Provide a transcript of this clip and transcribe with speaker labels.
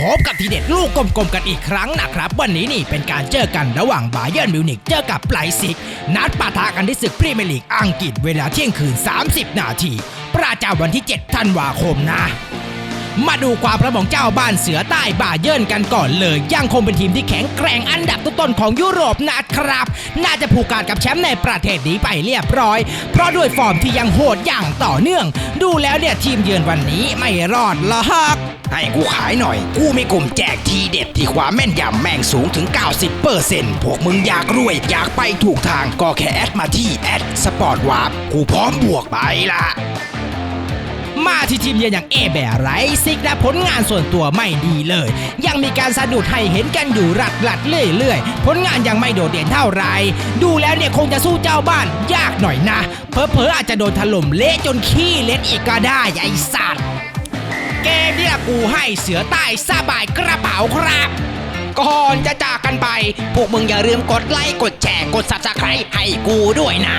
Speaker 1: พบกับทีเด็ดลูกกลมๆกันอีกครั้งนะครับ วันนี้นี่เป็นการเจอกันระหว่างบาเยิร์นมิวนิกเจอกับไลป์ซิก นัดปะทะกันที่ศึกพรีเมียร์ลีกอังกฤษเวลาเที่ยงคืน 30 นาทีประจำวันที่ 7 ธันวาคมนะ มาดูความพร้อมของเจ้าบ้านเสือใต้บาเยิร์นกันก่อนเลยยังคงเป็นทีมที่แข็งแกร่งอันดับต้นๆของยุโรปนะครับ น่าจะผูกขาดกับแชมป์ในประเทศนี้ไปเรียบร้อย เพราะด้วยฟอร์มที่ยังโหดอย่างต่อเนื่อง ดูแล้วเนี่ยทีมเยือนวันนี้ไม่รอดหรอกให้กูขายหน่อย กูมีกลุ่มแจกทีเด็ดที่ความแม่นยำแม่งสูงถึง 90%พวกมึงอยากรวย อยากไปถูกทางก็แค่แอดมาที่แอดสปอร์ตวาร์ปกูพร้อมบวกไปละ มาที่ทีมเยือนอย่างเอแบร์ไรซิกนะผลงานส่วนตัวไม่ดีเลย ยังมีการสะดุดให้เห็นกันอยู่รัดรัดเรื่อยๆ ผลงานยังไม่โดดเด่นเท่าไหรดูแล้วเนี่ยคงจะสู้เจ้าบ้านยากหน่อยนะ เพอเพออาจจะโดนถล่มเละจนขี้เล็ดอีกก็ได้ไอ้สัตว์เกมเนี่ยกูให้เสือใต้สบายกระเป๋าครับก่อนจะจากกันไป พวกมึงอย่าลืมกดไลค์ กดแชร์ กด subscribe ให้กูด้วยนะ